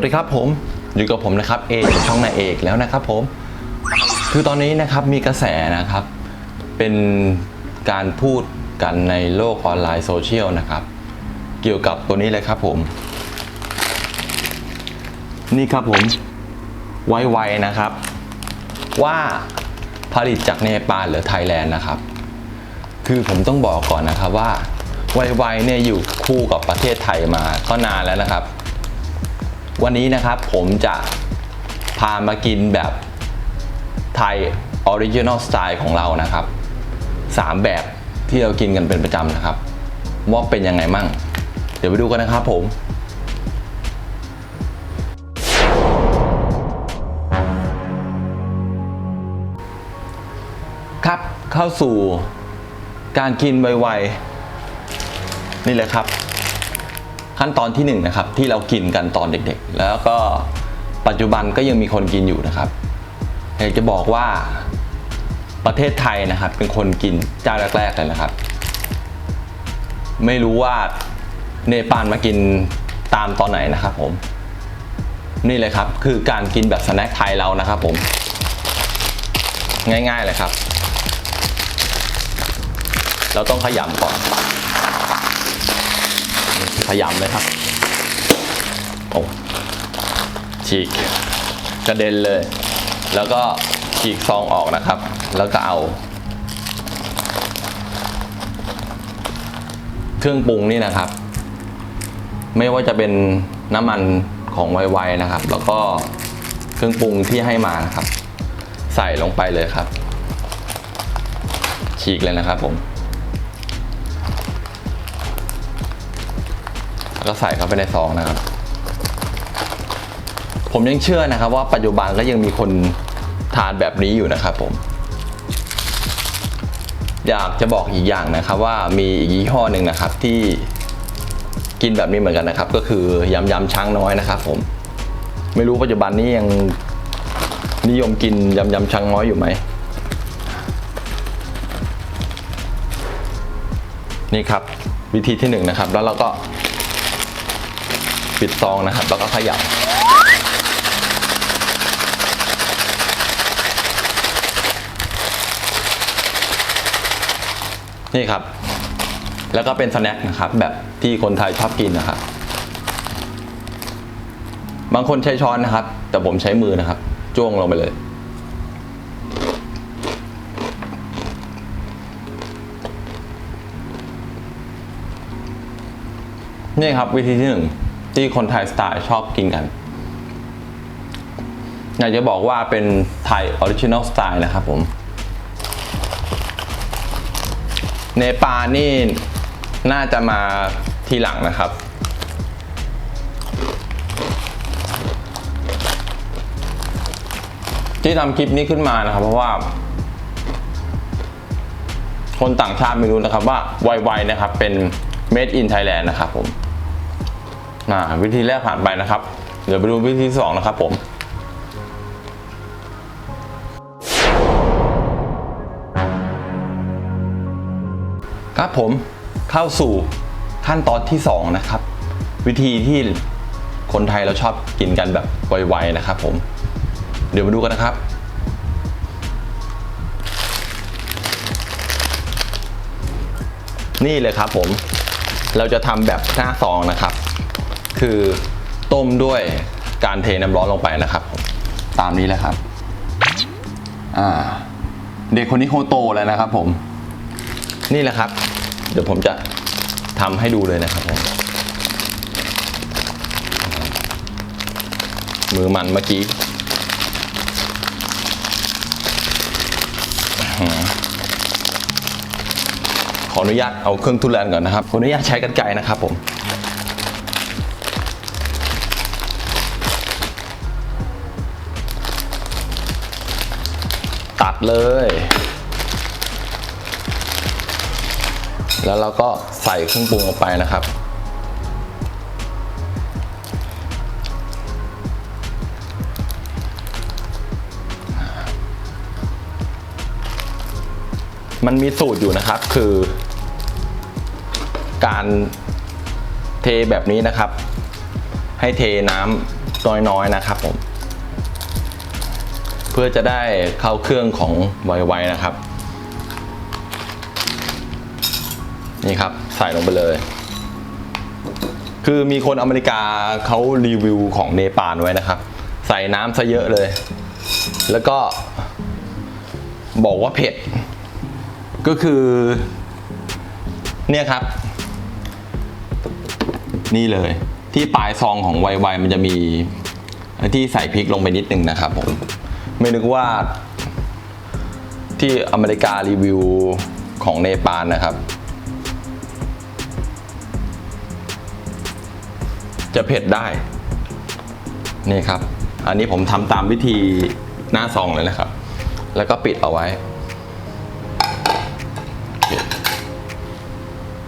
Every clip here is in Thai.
วัสดีครับผมอยู่กับผมนะครับเอกช่องนายเอกแล้วนะครับผม คือตอนนี้นะครับมีกระแสนะครับ เป็นการพูดกันในโลกออนไลน์โซเชียลนะครับ เกี่ยวกับตัวนี้เลยครับผม นี่ครับผมไวๆนะครับ ว่าผลิตจากเนปาลหรือไทยแลนด์นะครับ คือผมต้องบอกก่อนนะครับว่าไวๆเนี่ยอยู่คู่กับประเทศไทยมาก็นานแล้วนะครับ วันนี้นะครับผมจะพามากินแบบไทยออริจินอลสไตล์ของเรานะครับ 3 แบบที่เรากินกันเป็นประจำนะครับ ว่าเป็นยังไงมั่ง เดี๋ยวไปดูกันนะครับผมครับเข้าสู่การกินไวๆนี่เลยครับ ขั้นตอนที่1นงนะครับที่เรากินกันตอนเด็กๆ แล้วก็ปัจจุบันก็ยังมีคนกินอยู่นะครับอยากจะบอกว่าประเทศไทยนะครับเป็นคนกินเจ้าแรกๆเลยนะครับ ไม่รู้ว่าเนปาลมากินตามตอนไหนนะครับผม นี่เลยครับคือการกินแบบสแน็คไทยเรานะครับผม ง่ายๆเลยครับ เราต้องขยำก่อน ขยำเลยครับ โอ้ฉีกกระเด็นเลย แล้วก็ฉีกซองออกนะครับ แล้วก็เอา เครื่องปรุงนี่นะครับ ไม่ว่าจะเป็นน้ำมันของไวๆนะครับ แล้วก็เครื่องปรุงที่ให้มานะครับ ใส่ลงไปเลยครับ ฉีกเลยนะครับผม แล้วก็ใส่เข้าไปในซองนะครับ ผมยังเชื่อนะครับว่าปัจจุบันก็ยังมีคนทานแบบนี้อยู่นะครับผม อยากจะบอกอีกอย่างนะครับว่ามีอีกยี่ห้อหนึ่งนะครับที่กินแบบนี้เหมือนกันนะครับ ก็คือยำยำช้างน้อยนะครับผม ไม่รู้ปัจจุบันนี้ยังนิยมกินยำยำช้างน้อยอยู่ไหมนี่ครับวิธีที่หนึ่งนะครับแล้วเราก็ ปิดซองนะครับ แล้วก็ขยับ นี่ครับ แล้วก็เป็นสแน็คนะครับ แบบที่คนไทยชอบกินนะครับ บางคนใช้ช้อนนะครับ แต่ผมใช้มือนะครับ จ้วงลงไปเลยนี่ครับวิธีที่หนึ่ง ที่คนไทยสไตล์ชอบกินกัน อยากจะบอกว่าเป็นไทยออริจินอลสไตล์นะครับผม เนปาลนี่น่าจะมาทีหลังนะครับ ที่ทำคลิปนี้ขึ้นมานะครับ เพราะว่า คนต่างชาติไม่รู้นะครับว่าไวๆนะครับเป็น made in Thailand นะครับผม อ่าวิธีแรกผ่านไปนะครับ เดี๋ยวไปดูวิธีสองนะครับผมครับผมเข้าสู่ขั้นตอนที่สองนะครับ วิธีที่คนไทยเราชอบกินกันแบบไวๆนะครับผม เดี๋ยวมาดูกันนะครับ นี่เลยครับผม เราจะทำแบบหน้าซองนะครับ คือต้มด้วยการเทน้ำร้อนลงไปนะครับผมตามนี้แหละครับ อ่า เด็กคนนี้คงโตแล้วนะครับผม นี่แหละครับ เดี๋ยวผมจะทำให้ดูเลยนะครับผมมือมันเมื่อกี้ขออนุญาตเอาเครื่องทุเรียนก่อนนะครับ ขออนุญาตใช้กันไกรนะครับผม เลย แล้วเราก็ใส่เครื่องปรุงลงไปนะครับ มันมีสูตรอยู่นะครับคือ การเทแบบนี้นะครับ ให้เทน้ำน้อยๆนะครับผม เพื่อจะได้เข้าเครื่องของไวๆนะครับ นี่ครับใส่ลงไปเลย คือมีคนอเมริกาเขารีวิวของเนปาลไว้นะครับ ใส่น้ำซะเยอะเลย แล้วก็บอกว่าเผ็ด ก็คือ เนี่ยครับ นี่เลย ที่ปลายซองของไวๆมันจะมีที่ใส่พริกลงไปนิดนึงนะครับผม ไม่นึกว่าที่อเมริการีวิวของเนปาลนะครับ จะเผ็ดได้ นี่ครับ อันนี้ผมทำตามวิธีหน้าซองเลยนะครับ แล้วก็ปิดเอาไว้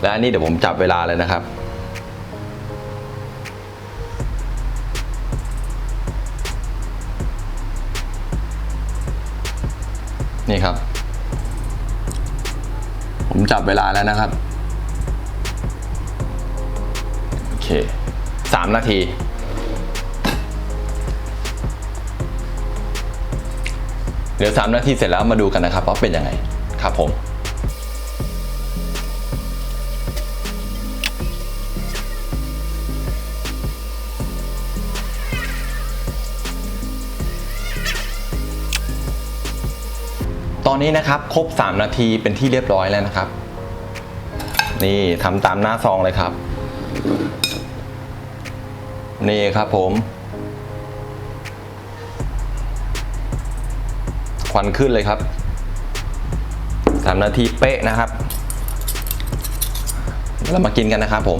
และอันนี้เดี๋ยวผมจับเวลาเลยนะครับ นี่ครับ ผมจับเวลาแล้วนะครับ โอเคสามนาที เดี๋ยวสามนาทีเสร็จแล้วมาดูกันนะครับว่าเป็นยังไงครับผม ตอนนี้นะครับครบ 3 นาทีเป็นที่เรียบร้อยแล้วนะครับ นี่ทำตามหน้าซองเลยครับ นี่ครับผม ควันขึ้นเลยครับ 3 นาทีเป๊ะนะครับเรามากินกันนะครับผม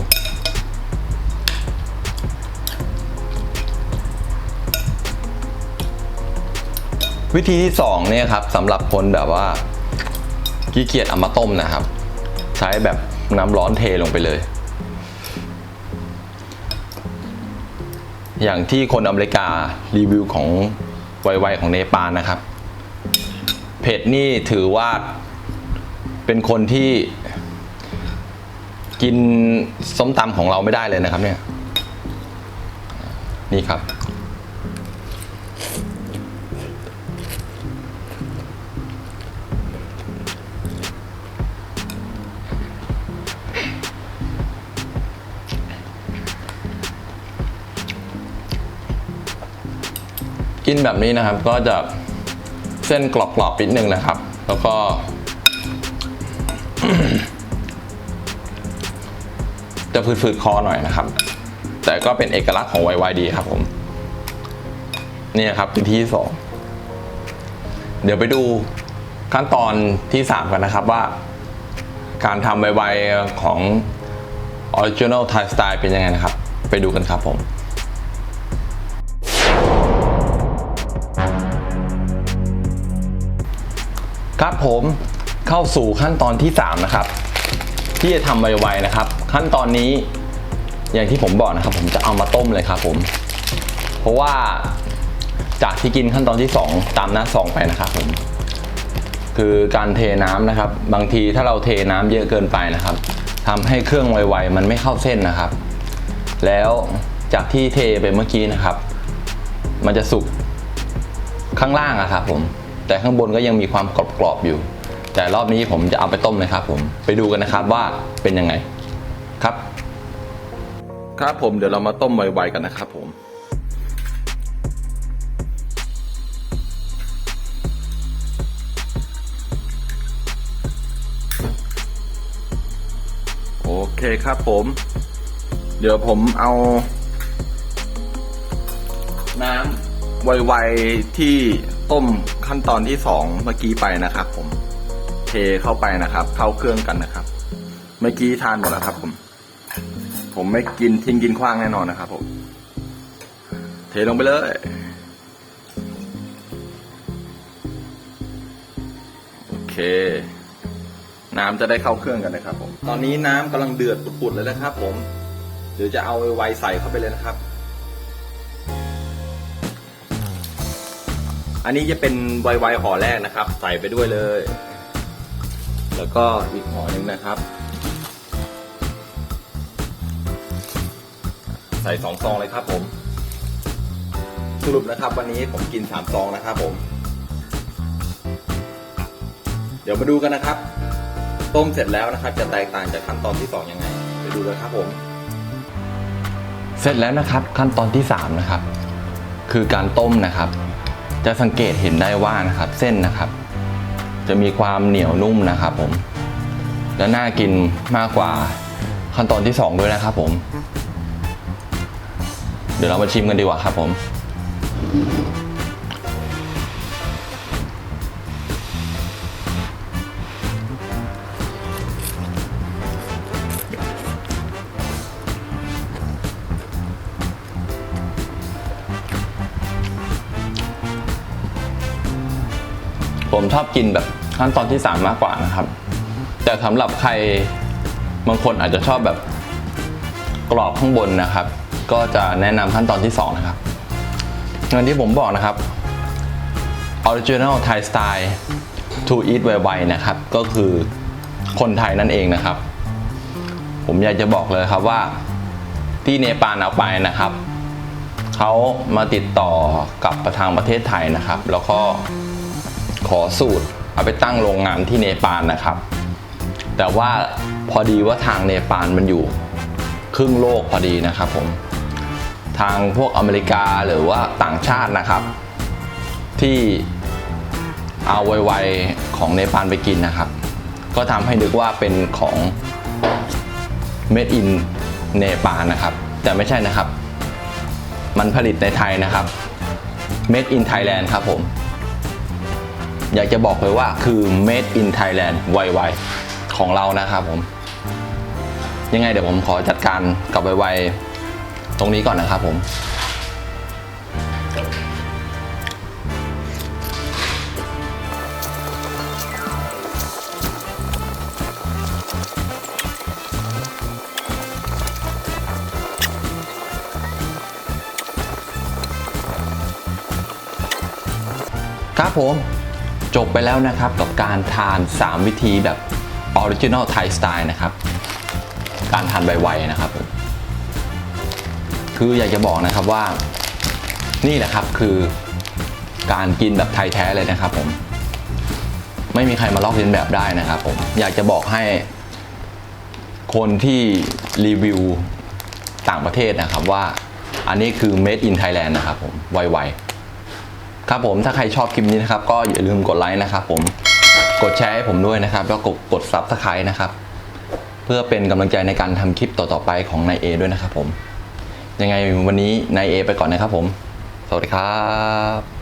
วิธีที่2เนี่ยครับสำหรับคนแบบว่าขี้เกียจเอามาต้มนะครับ ใช้แบบน้ำร้อนเทลงไปเลย อย่างที่คนอเมริการีวิวของไวๆของเนปาลนะครับเผ็ดนี่ถือว่าเป็นคนที่กินส้มตำของเราไม่ได้เลยนะครับเนี่ย นี่ครับ กินแบบนี้นะครับ ก็จะเส้นกรอบๆนิดนึงนะครับ แล้วก็ จะฝืดๆคอหน่อยนะครับ แต่ก็เป็นเอกลักษณ์ของ YYD ครับผมนี่ครับวิธีที่สองเดี๋ยวไปดูขั้นตอนที่3กันนะครับว่า การทำไวๆของ Original Thai Style เป็นยังไงนะครับ ไปดูกันครับผม ครับผมเข้าสู่ขั้นตอนที่ 3 นะครับ ที่จะทำไวๆนะครับ ขั้นตอนนี้อย่างที่ผมบอกนะครับ ผมจะเอามาต้มเลยครับ ผม เพราะว่าจากที่กินขั้นตอนที่ 2 ตามหน้าซองไปนะครับ ผม คือการเทน้ำนะครับ บางทีถ้าเราเทน้ำเยอะเกินไปนะครับทำให้เครื่องไวๆมันไม่เข้าเส้นนะครับ แล้วจากที่เทไปเมื่อกี้นะครับ มันจะสุกข้างล่างอะครับผม แต่ข้างบนก็ยังมีความกรอบๆอยู่ แต่รอบนี้ผมจะเอาไปต้มเลยครับผมไปดูกันนะครับว่าเป็นยังไงครับ ครับผมเดี๋ยวเรามาต้มไวๆกันนะครับผมโอเคครับผม เดี๋ยวผมเอา น้ำไวๆที่ต้ม ขั้นตอนที่สองเมื่อกี้ไปนะครับผมเทเข้าไปนะครับ เข้าเครื่องกันนะครับ เมื่อกี้ทานหมดแล้วครับ ผม ผมไม่กินทิ้งกินขว้างแน่นอนนะครับ ผม เทลงไปเลยโอเคน้ำจะได้เข้าเครื่องกันนะครับ ผม ตอนนี้น้ำกำลังเดือดปุดๆเลยนะครับ ผม เดี๋ยวจะเอาไวใส่เข้าไปเลยนะครับ อันนี้จะเป็นไวๆห่อแรกนะครับ ใส่ไปด้วยเลย แล้วก็อีกห่อหนึ่งนะครับ ใส่สองซองเลยครับผม สรุปนะครับ วันนี้ผมกิน3ซองนะครับผม เดี๋ยวมาดูกันนะครับ ต้มเสร็จแล้วนะครับ จะแตกต่างจากขั้นตอนที่2ยังไงไปดูกันครับผม เสร็จแล้วนะครับขั้นตอนที่3นะครับ คือการต้มนะครับ จะสังเกตเห็นได้ว่านะครับ เส้นนะครับ จะมีความเหนียวนุ่มนะครับผม และน่ากินมากกว่าขั้นตอนที่ 2 ด้วยนะครับผม เดี๋ยวเรามาชิมกันดีกว่าครับผม ผมชอบกินแบบขั้นตอนที่ 3 มากกว่านะครับ แต่สำหรับใครบางคนอาจจะชอบแบบกรอบข้างบนนะครับ ก็จะแนะนำขั้นตอนที่ 2 นะครับอย่างที่ผมบอกนะครับ Original Thai Style to eat ไวๆนะครับ ก็คือคนไทยนั่นเองนะครับ ผมอยากจะบอกเลยครับว่าที่เนปาลเอาไปนะครับเขามาติดต่อกับประทางประเทศไทยนะครับ แล้วก็ ขอสูตรเอาไปตั้งโรงงานที่เนปาลนะครับ แต่ว่าพอดีว่าทางเนปาลมันอยู่ ครึ่งโลกพอดีนะครับผมทางพวกอเมริกาหรือว่าต่างชาตินะครับ ที่เอาไวๆของเนปาลไปกินนะครับ ก็ทำให้นึกว่าเป็นของ made in เนปาลนะครับ แต่ไม่ใช่นะครับ มันผลิตในไทยนะครับ made in Thailand ครับผม อยากจะบอกเลยว่าคือ made in Thailand ไวๆของเรานะครับผม ยังไงเดี๋ยวผมขอจัดการกับไวๆตรงนี้ก่อนนะครับผมครับผม จบไปแล้วนะครับกับการทาน 3 วิธีแบบ Original Thai Style นะครับ การทานไวๆนะครับผมคืออยากจะบอกนะครับว่า นี่แหละครับคือการกินแบบไทยแท้เลยนะครับผม ไม่มีใครมาลอกเลียนแบบได้นะครับผม อยากจะบอกให้คนที่รีวิวต่างประเทศนะครับว่าอันนี้คือ made in Thailand นะครับผมไวๆ ครับผมถ้าใครชอบคลิปนี้นะครับ ก็อย่าลืมกดไลค์นะครับผมกดแชร์ให้ผมด้วยนะครับ แล้วกดกดซับสไครต์นะครับ เพื่อเป็นกำลังใจในการทำคลิปต่อๆไปของนายเอด้วยนะครับผม ยังไงวันนี้นายเอไปก่อนนะครับผม สวัสดีครับ